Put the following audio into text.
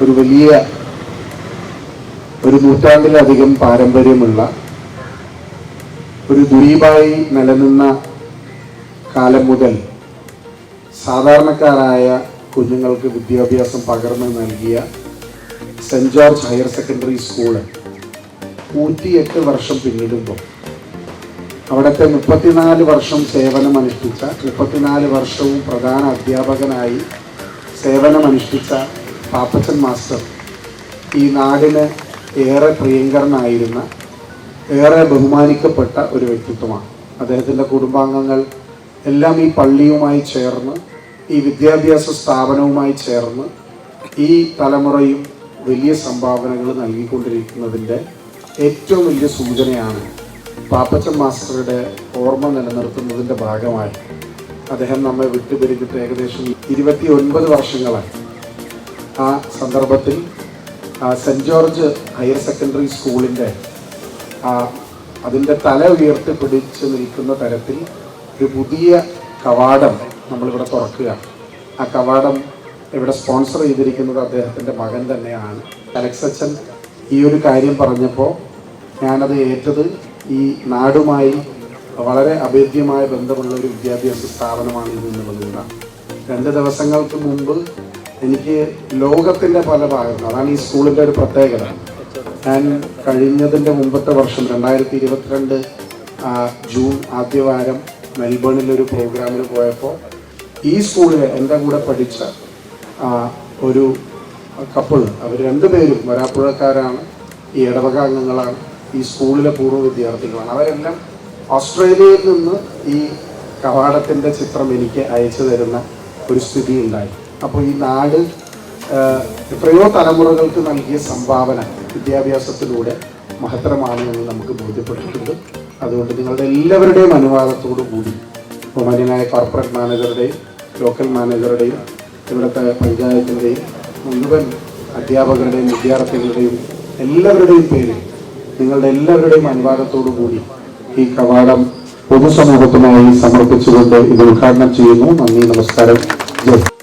ഒരു വലിയ ഒരു നൂറ്റാണ്ടിലധികം പാരമ്പര്യമുള്ള ഒരു ദ്വീപായി നിലനിന്ന കാലം മുതൽ സാധാരണക്കാരായ കുഞ്ഞുങ്ങൾക്ക് വിദ്യാഭ്യാസം പകർന്നു നൽകിയ Saint George higher secondary school നൂറ്റിയെട്ട് വർഷം പിന്നിടുമ്പോൾ അവിടുത്തെ മുപ്പത്തിനാല് വർഷം സേവനമനുഷ്ഠിച്ച മുപ്പത്തിനാല് വർഷവും പ്രധാന അധ്യാപകനായി സേവനമനുഷ്ഠിച്ച പാപ്പച്ചൻ മാസ്റ്റർ ഈ നാടിന് ഏറെ പ്രിയങ്കരനായിരുന്ന ഏറെ ബഹുമാനിക്കപ്പെട്ട ഒരു വ്യക്തിത്വമാണ്. അദ്ദേഹത്തിന്റെ കുടുംബാംഗങ്ങൾ എല്ലാം ഈ പള്ളിയുമായി ചേർന്ന് ഈ വിദ്യാഭ്യാസ സ്ഥാപനവുമായി ചേർന്ന് ഈ തലമുറയും വലിയ സംഭാവനകൾ നൽകിക്കൊണ്ടിരിക്കുന്നതിന്റെ ഏറ്റവും വലിയ സൂചനയാണ് പാപ്പച്ചൻ മാസ്റ്ററുടെ ഓർമ്മ നിലനിർത്തുന്നതിന്റെ ഭാഗമായി. അദ്ദേഹം നമ്മെ വിട്ടുപിരിഞ്ഞിട്ട് ഏകദേശം ഇരുപത്തി ഒൻപത് വർഷങ്ങളായി. ആ സന്ദർഭത്തിൽ Saint Saint George higher secondary സ്കൂളിന്റെ അതിന്റെ തല ഉയർത്തി പിടിച്ച് നിൽക്കുന്ന തരത്തിൽ ഒരു പുതിയ കവാടം നമ്മളിവിടെ തുറക്കുക ആ കവാടം ഇവിടെ സ്പോൺസർ ചെയ്തിരിക്കുന്നത് അദ്ദേഹത്തിന്റെ മകൻ തന്നെയാണ്. അലക്സ് അച്ഛൻ ഈ ഒരു കാര്യം പറഞ്ഞപ്പോൾ ഞാനത് ഏറ്റത് ഈ നാടുമായി വളരെ അഭേദ്യമായ ബന്ധമുള്ള ഒരു വിദ്യാഭ്യാസ സ്ഥാപനമാണ് ഇത് എന്നുള്ളതുകൊണ്ടാണ് രണ്ട് ദിവസങ്ങൾക്ക് മുമ്പ് എനിക്ക് ലോകത്തിന്റെ പല ഭാഗങ്ങൾ അതാണ് ഈ സ്കൂളിന്റെ ഒരു പ്രത്യേകത. ഞാൻ കഴിഞ്ഞതിന്റെ മുമ്പത്തെ വർഷം രണ്ടായിരത്തി ഇരുപത്തിരണ്ട് ജൂൺ ആദ്യവാരം മെൽബണിൽ ഒരു പ്രോഗ്രാമിന് പോയപ്പോൾ ഈ സ്കൂളിൽ എന്റെ കൂടെ പഠിച്ച ഒരു കപ്പിൾ അവർ രണ്ടുപേരും വരാപ്പുഴക്കാരാണ് ഈ ഇടവക അംഗങ്ങളാണ് ഈ സ്കൂളിലെ പൂർവ വിദ്യാർത്ഥികളാണ്. അവരെല്ലാം ഓസ്ട്രേലിയയിൽ നിന്ന് ഈ കവാടത്തിന്റെ ചിത്രം എനിക്ക് അയച്ചു തരുന്ന ഒരു സ്ഥിതി ഉണ്ടായി അപ്പോൾ ഈ നാട് എത്രയോ തലമുറകൾക്ക് നൽകിയ സംഭാവന വിദ്യാഭ്യാസത്തിലൂടെ മഹത്തരമാണ് എന്ന് നമുക്ക് ബോധ്യപ്പെട്ടിട്ടുണ്ട്. അതുകൊണ്ട് നിങ്ങളുടെ എല്ലാവരുടെയും അനുവാദത്തോടു കൂടി ബഹുമാന്യനായ കോർപ്പറേറ്റ് മാനേജറുടെയും ലോക്കൽ മാനേജറുടെയും ഇവിടുത്തെ പഞ്ചായത്തിന്റെയും മുഴുവൻ അധ്യാപകരുടെയും വിദ്യാർത്ഥികളുടെയും എല്ലാവരുടെയും പേരിൽ നിങ്ങളുടെ എല്ലാവരുടെയും അനുവാദത്തോടു കൂടി ഈ കവാടം പൊതുസമൂഹത്തിനായി സമർപ്പിച്ചുകൊണ്ട് ഇത് ഉദ്ഘാടനം ചെയ്യുന്നു. നന്ദി നമസ്കാരം. ജയ്